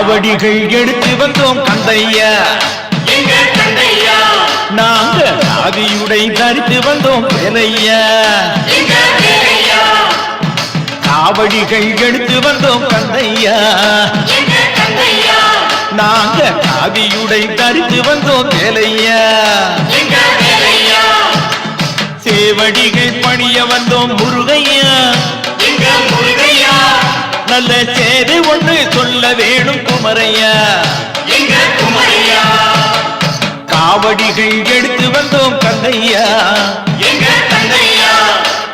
காவடிகள் எடுத்து வந்தோம் கந்தையா எங்க நாங்க காவியுடை தரித்து வந்தோம் வேலையா. காவடிகள் எடுத்து வந்தோம் கந்தையா எங்க நாங்க காவியுடை தரித்து வந்தோம் வேலையா. சேவடிகள் பணிய வந்தோம் முருகையா. நல்ல சேது ஒன்று சொல்ல வேணும் குமரையா. எங்க குமரையா? காவடிகள் எடுத்து வந்தோம் கந்தையா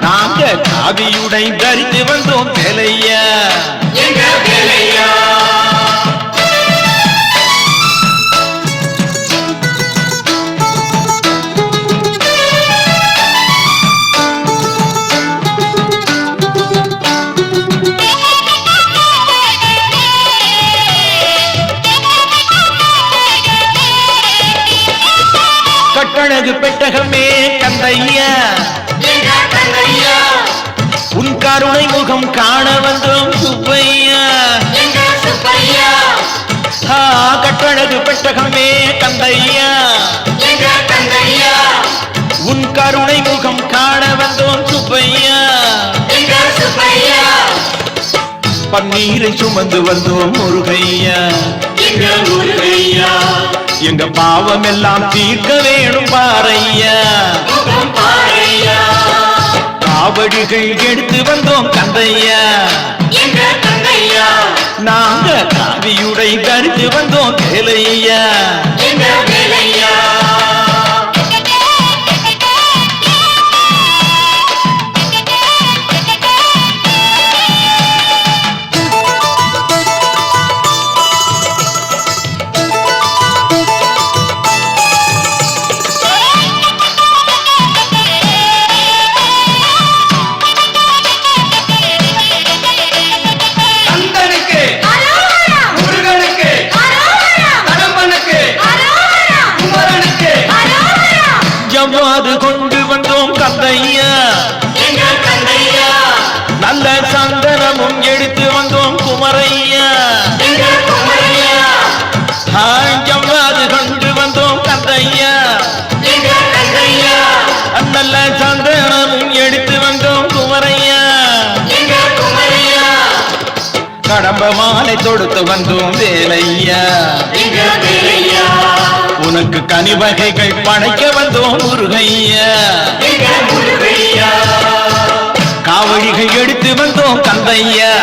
நாங்க காவியுடை தரித்து வந்தோம் வேலையா. அழகு பெட்டகமே கந்தையா? உன் கருணை முகம் காண வந்தோம் சுப்பையா? கட்டழகு பெட்டகமே கந்தையா? உன் கருணை முகம் காண வந்தோம் சுப்பையா சுப்பையா? பன்னீரை சுமந்து வந்தோம் முருகையா? எங்க பாவம் எல்லாம் தீர்க்க வேணும் பாறையா காவடிகள் எடுத்து வந்தோம் கந்தையா நாங்க காவியுடை தரித்து வந்தோம் வேலையா கடம்ப மாலை தொடுத்து வந்தோம் வேலையா? உனக்கு கனிவகைகள் படைக்க வந்தோம் முருகையா? காவடிகள் எடுத்து வந்தோம் கந்தையா